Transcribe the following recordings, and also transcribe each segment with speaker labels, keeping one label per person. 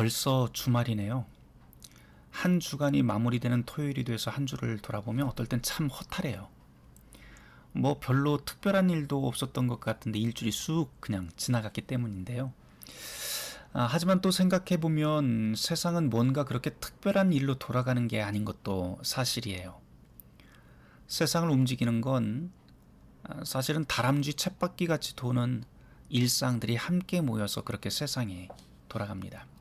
Speaker 1: 벌써 주말이네요. 한 주간이 마무리되는 토요일이 돼서 한 주를 돌아보면 어떨 땐 참 허탈해요. 뭐 별로 특별한 일도 없었던 것 같은데 일주일이 쑥 그냥 지나갔기 때문인데요. 아, 하지만 또 생각해보면 세상은 뭔가 그렇게 특별한 일로 돌아가는 게 아닌 것도 사실이에요. 세상을 움직이는 건 아, 사실은 다람쥐 쳇바퀴 같이 도는 일상들이 함께 모여서 그렇게 세상이 돌아갑니다.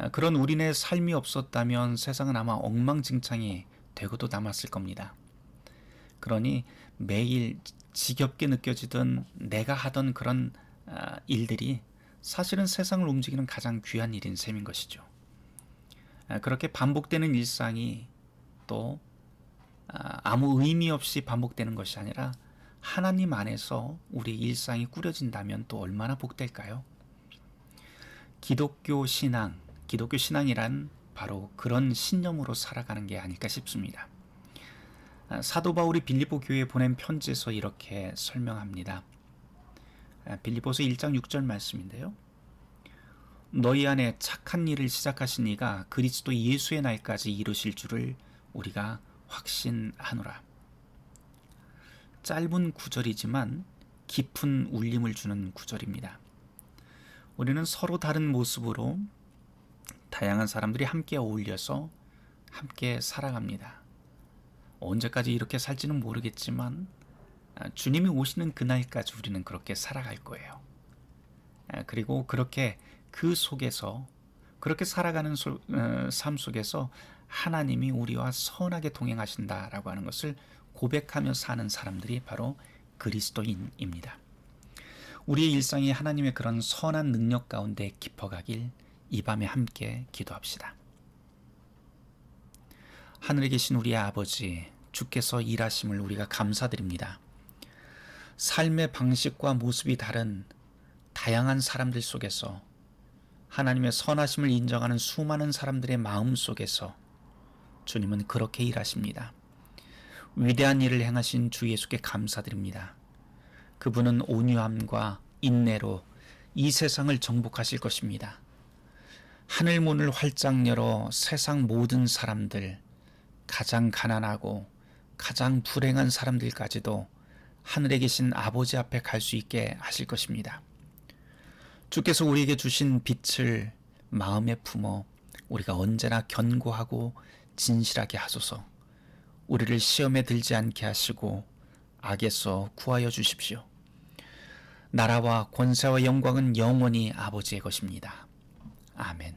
Speaker 1: 아, 그런 우리네 삶이 없었다면 세상은 아마 엉망진창이 되고도 남았을 겁니다. 그러니 매일 지겹게 느껴지던 내가 하던 그런 아, 일들이 사실은 세상을 움직이는 가장 귀한 일인 셈인 것이죠. 아, 그렇게 반복되는 일상이 또 아, 아무 의미 없이 반복되는 것이 아니라 하나님 안에서 우리 일상이 꾸려진다면 또 얼마나 복될까요? 기독교 신앙, 기독교 신앙이란 바로 그런 신념으로 살아가는 게 아닐까 싶습니다. 아, 사도 바울이 빌립보 교회에 보낸 편지에서 이렇게 설명합니다. 아, 빌립보서 1장 6절 말씀인데요. 너희 안에 착한 일을 시작하신 이가 그리스도 예수의 날까지 이루실 줄을 우리가 확신하노라. 짧은 구절이지만 깊은 울림을 주는 구절입니다. 우리는 서로 다른 모습으로 다양한 사람들이 함께 어울려서 함께 살아갑니다. 언제까지 이렇게 살지는 모르겠지만 아, 주님이 오시는 그날까지 우리는 그렇게 살아갈 거예요. 아, 그리고 그렇게 그 속에서 그렇게 살아가는 소- 어, 삶 속에서 하나님이 우리와 선하게 동행하신다라고 하는 것을 고백하며 사는 사람들이 바로 그리스도인입니다. 우리의 일상이 하나님의 그런 선한 능력 가운데 깊어가길 이 밤에 함께 기도합시다. 하늘에 계신 우리의 아버지, 주께서 일하심을 우리가 감사드립니다. 삶의 방식과 모습이 다른 다양한 사람들 속에서 하나님의 선하심을 인정하는 수많은 사람들의 마음 속에서 주님은 그렇게 일하십니다. 위대한 일을 행하신 주 예수께 감사드립니다. 그분은 온유함과 인내로 이 세상을 정복하실 것입니다. 하늘 문을 활짝 열어 세상 모든 사람들, 가장 가난하고 가장 불행한 사람들까지도 하늘에 계신 아버지 앞에 갈 수 있게 하실 것입니다. 주께서 우리에게 주신 빛을 마음에 품어 우리가 언제나 견고하고 진실하게 하소서. 우리를 시험에 들지 않게 하시고 악에서 구하여 주십시오. 나라와 권세와 영광은 영원히 아버지의 것입니다. 아멘.